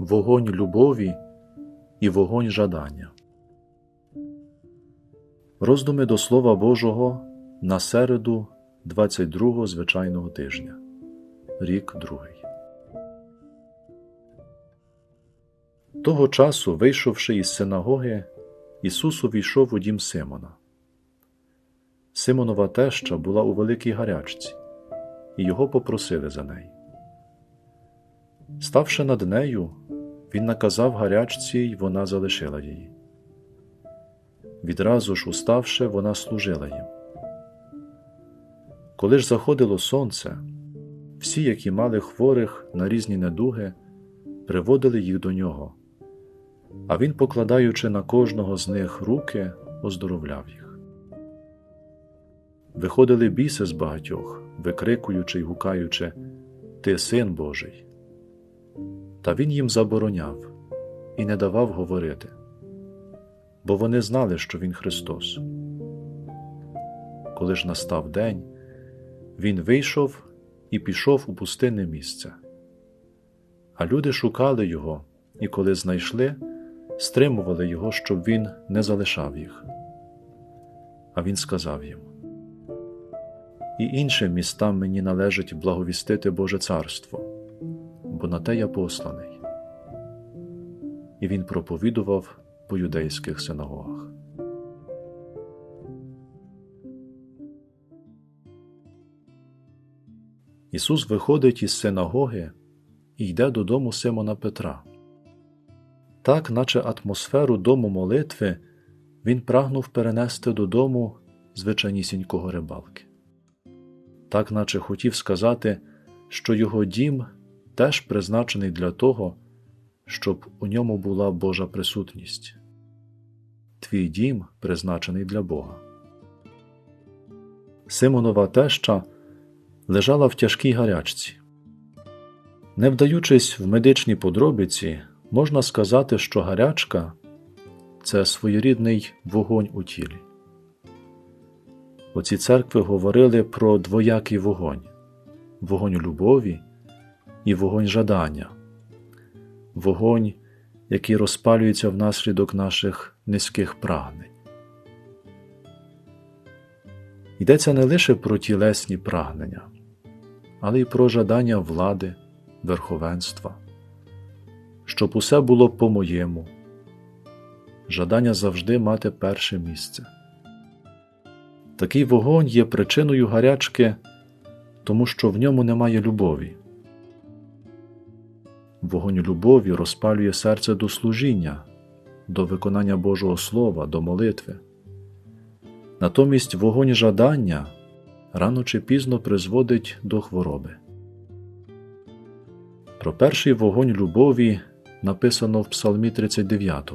вогонь любові і вогонь жадання. Роздуми до Слова Божого на середу 22 звичайного тижня, рік другий. Того часу, вийшовши із синагоги, Ісус увійшов у дім Симона. Симонова теща була у великій гарячці, і його попросили за неї. Ставши над нею, він наказав гарячці, й вона залишила її. Відразу ж уставши, вона служила їм. Коли ж заходило сонце, всі, які мали хворих на різні недуги, приводили їх до нього, а він, покладаючи на кожного з них руки, оздоровляв їх. Виходили біси з багатьох, викрикуючи й гукаючи Ти син Божий. Та він їм забороняв і не давав говорити, бо вони знали, що він Христос. Коли ж настав день, він вийшов і пішов у пустинне місце. А люди шукали його, і коли знайшли, стримували його, щоб він не залишав їх. А він сказав їм: І іншим містам мені належить благовістити Боже царство, бо на те я посланий. І він проповідував по юдейських синагогах. Ісус виходить із синагоги і йде додому Симона Петра. Так, наче атмосферу дому молитви, він прагнув перенести додому звичайнісінького рибалки. Так, наче хотів сказати, що його дім теж призначений для того, щоб у ньому була Божа присутність. Твій дім призначений для Бога. Симонова теща лежала в тяжкій гарячці. Не вдаючись в медичні подробиці, можна сказати, що гарячка це своєрідний вогонь у тілі. Оці церкви говорили про двоякий вогонь вогонь любові і вогонь жадання, вогонь, який розпалюється внаслідок наших низьких прагнень. Йдеться не лише про тілесні прагнення, але й про жадання влади, верховенства, щоб усе було по-моєму, жадання завжди мати перше місце. Такий вогонь є причиною гарячки, тому що в ньому немає любові. Вогонь любові розпалює серце до служіння, до виконання Божого Слова, до молитви. Натомість вогонь жадання рано чи пізно призводить до хвороби. Про перший вогонь любові написано в Псалмі 39.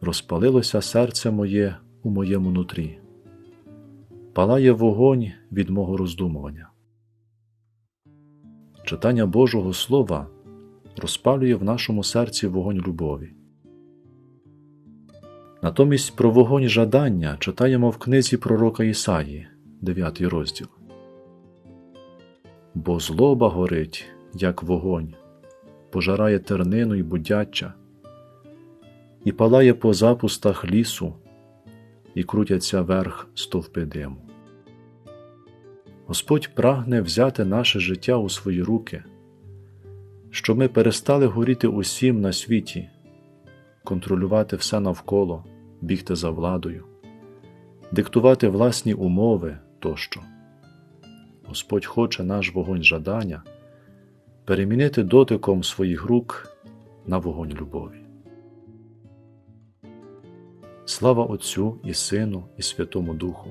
Розпалилося серце моє у моєму нутрі, палає вогонь від мого роздумування. Читання Божого Слова розпалює в нашому серці вогонь любові. Натомість про вогонь жадання читаємо в книзі пророка Ісаї, 9 розділ. Бо злоба горить, як вогонь, пожирає тернину й будяча, і палає по запустах лісу, і крутяться верх стовпи диму. Господь прагне взяти наше життя у свої руки, щоб ми перестали горіти усім на світі, контролювати все навколо, бігти за владою, диктувати власні умови тощо. Господь хоче наш вогонь жадання перемінити дотиком своїх рук на вогонь любові. Слава Отцю і Сину, і Святому Духу,